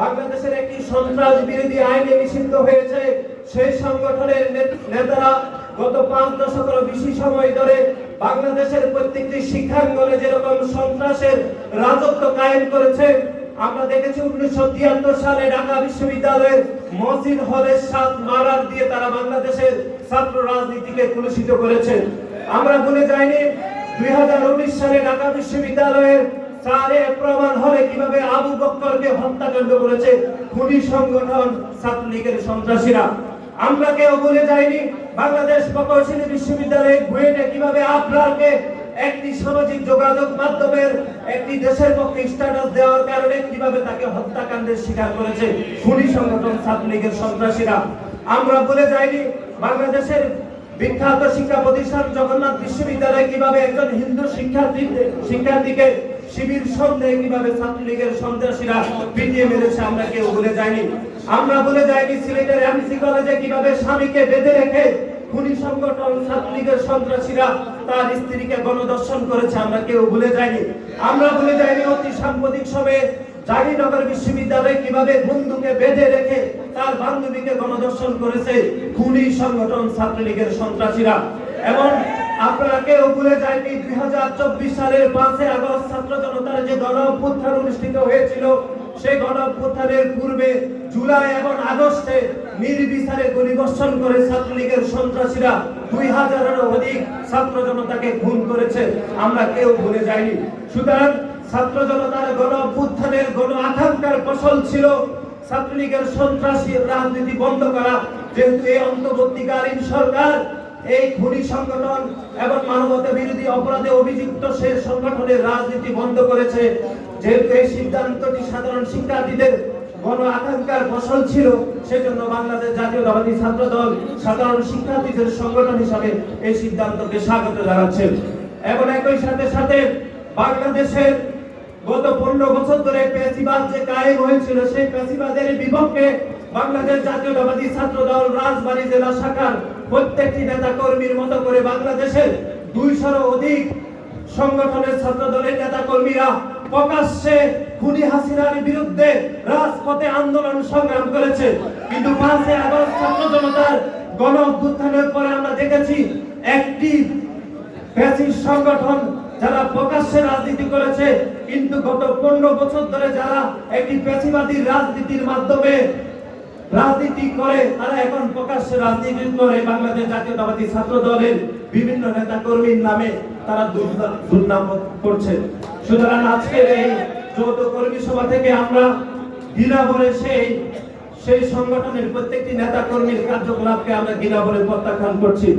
বাংলাদেশের একটি সন্ত্রাস বিরোধী আইনে নিষিদ্ধ হয়েছে। সেই সংগঠনের নেতারা গত পাঁচ দশকেরও বেশি সময় ধরে বাংলাদেশের প্রত্যেকটি শিক্ষাঙ্গনে যেরকম সন্ত্রাসের রাজত্ব কায়েম করেছে, আমরা দেখেছি উনিশশো তিয়াত্তর সালে ঢাকা বিশ্ববিদ্যালয়ের মসজিদ হলের সাত মারার দিয়ে তারা বাংলাদেশের ছাত্র রাজনীতিকে কলুষিত করেছে। আমরা ভুলে যাইনি, দুই হাজার উনিশ সালে ঢাকা বিশ্ববিদ্যালয়ের সারে প্রমাণ হলে কীভাবে আবু বক্করকে হত্যাকাণ্ড করেছে। খুনি সংগঠন ছাত্রলীগের সন্ত্রাসীরা। আমরা কেউ বলে যাইনি, বাংলাদেশ প্রকৌশলী বিশ্ববিদ্যালয়ে বুয়েটে কীভাবে আপনাকে একটি সামাজিক যোগাযোগ মাধ্যমের একটি দেশের পক্ষে স্ট্যাটাস দেওয়ার কারণে কীভাবে তাকে হত্যাকাণ্ডের শিকার করেছে খুনি সংগঠন ছাত্রলীগের সন্ত্রাসীরা। আমরা বলে যাইনি, বাংলাদেশের বিখ্যাত শিক্ষা প্রতিষ্ঠান জগন্নাথ বিশ্ববিদ্যালয়ে কীভাবে একজন হিন্দু শিক্ষার্থী শিক্ষার্থীকে শিবির সন্দেহে কীভাবে ছাত্রলীগের সন্ত্রাসীরা পিটিয়ে মেরেছে আমরা কেউ ভুলে যাইনি আমরা ভুলে যাইনি সিলেটের এমসি কলেজে কীভাবে স্বামীকে বেঁধে রেখে খুনি সংগঠন ছাত্রলীগের সন্ত্রাসীরা তার স্ত্রীকে গণদর্শন করেছে আমরা কেউ ভুলে যাইনি আমরা ভুলে যাইনি অতি সাম্প্রতিক সময়ে জাহিনগর বিশ্ববিদ্যালয়ে কীভাবে বন্ধুকে বেঁধে রেখে তার বান্ধবীকে গণদর্শন করেছে খুনি সংগঠন ছাত্রলীগের সন্ত্রাসীরা। এবং আপনারা কেউ ভুলে যায়নি, দুই হাজার চব্বিশ সালের পাঁচই আগস্ট ছাত্র জনতার যে গণ অভ্যুত্থান অনুষ্ঠিত হয়েছিল, সেই গণ অভ্যুত্থানের পূর্বে জুলাই এবং আগস্টে নির্বিচারে গুলিবর্ষণ করে ছাত্রলীগের সন্ত্রাসীরা দুই হাজারেরও অধিক ছাত্র জনতাকে খুন করেছে, আমরা কেউ ভুলে যাইনি। সুতরাং ছাত্র জনতার গণ অভ্যুত্থানের গণ আকাঙ্ক্ষার ফসল ছিল ছাত্রলীগের সন্ত্রাসী রাজনীতি বন্ধ করা, যেহেতু এই অন্তর্বর্তীকালীন সরকার এই খুনি সংগঠন এবং মানবতা বিরোধী অপরাধে অভিযুক্ত সে সংগঠনের রাজনীতি বন্ধ করেছে। যেহেতু এই সিদ্ধান্তটি সাধারণ শিক্ষার্থীদের গণ আকাঙ্ক্ষার ফসল ছিল, সেজন্য বাংলাদেশ জাতীয়তাবাদী ছাত্র দল সাধারণ শিক্ষার্থীদের সংগঠন হিসাবে এই সিদ্ধান্তকে স্বাগত জানাচ্ছে। এবং একই সাথে সাথে বাংলাদেশের গত পনেরো বছর ধরে পেশিবাদ যে কায়েম হয়েছিল, সেই পেশিবাদের বিপক্ষে বাংলাদেশ জাতীয়তাবাদী ছাত্র দল রাজবাড়ী জেলা শাখার প্রত্যেকটি নেতা কর্মীর মতো করে বাংলাদেশের দুইশোর অধিক সংগঠনের ছাত্র দলের নেতা কর্মীরা প্রকাশ্যে খুনি হাসিনার বিরুদ্ধে রাজপথে আন্দোলন সংগ্রাম করেছে। কিন্তু পাঁচই আগস্ট ছাত্র জনতার গণ অভ্যুত্থানের পরে আমরা দেখেছি একটি ফ্যাসিস্ট সংগঠন যারা প্রকাশ্যে রাজনীতি করেছে, কিন্তু গত পনেরো বছর ধরে যারা একটি পেশিবাদী রাজনীতির মাধ্যমে রাজনীতি করে, তারা এখন প্রকাশ্যে রাজনীতি করে, বাংলাদেশ জাতীয়তাবাদী ছাত্র দলের বিভিন্ন নেতা কর্মীর নামে তারা দুর্নাম করছে। সুতরাং আজকের এই যৌথ কর্মী সভা থেকে আমরা ঘৃণা ভরে সেই সেই সংগঠনের প্রত্যেকটি নেতা কর্মীর কার্যকলাপকে আমরা ঘৃণা ভরে প্রত্যাখ্যান করছি।